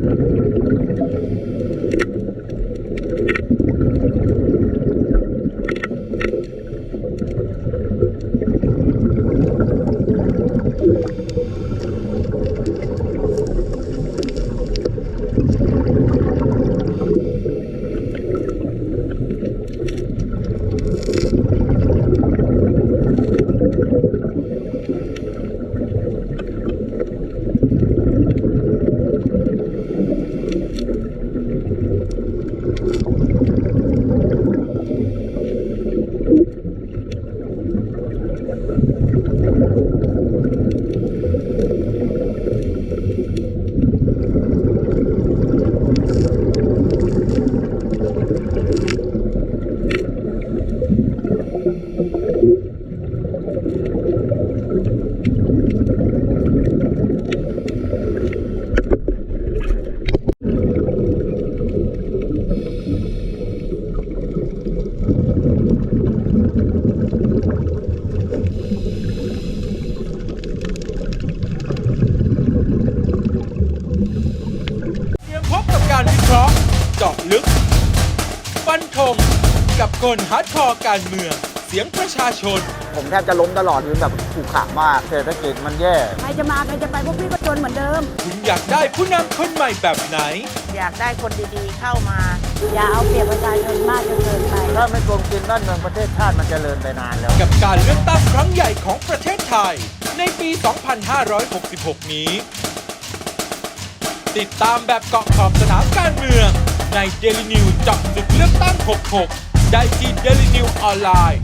どうも。าะลึก ฟันธงกับคนฮาร์ดคอร์การเมือง เสียงประชาชน ผมแทบจะล้มตลอดคือแบบขู่ขามากเศรษฐกิจมันแย่ ใครจะมาใครจะไปพวกพี่ก็จนเหมือนเดิม คุณอยากได้ผู้นำคนใหม่แบบไหน อยากได้คนดีๆเข้ามา อย่าเอาเปรียบประชาชนมากจนเกินไป ถ้าไม่โกงกินบ้านเมืองประเทศชาติมันจเจริญไปนานแล้ว กับการเลือกตั้งครั้งใหญ่ของประเทศไทย ในปี 2566 นี้ ติดตามแบบเกาะขอบสนามการเมือง ใน Daily News จับศึกเลือกตั้ง 66 ได้ที่ Daily News ออนไลน์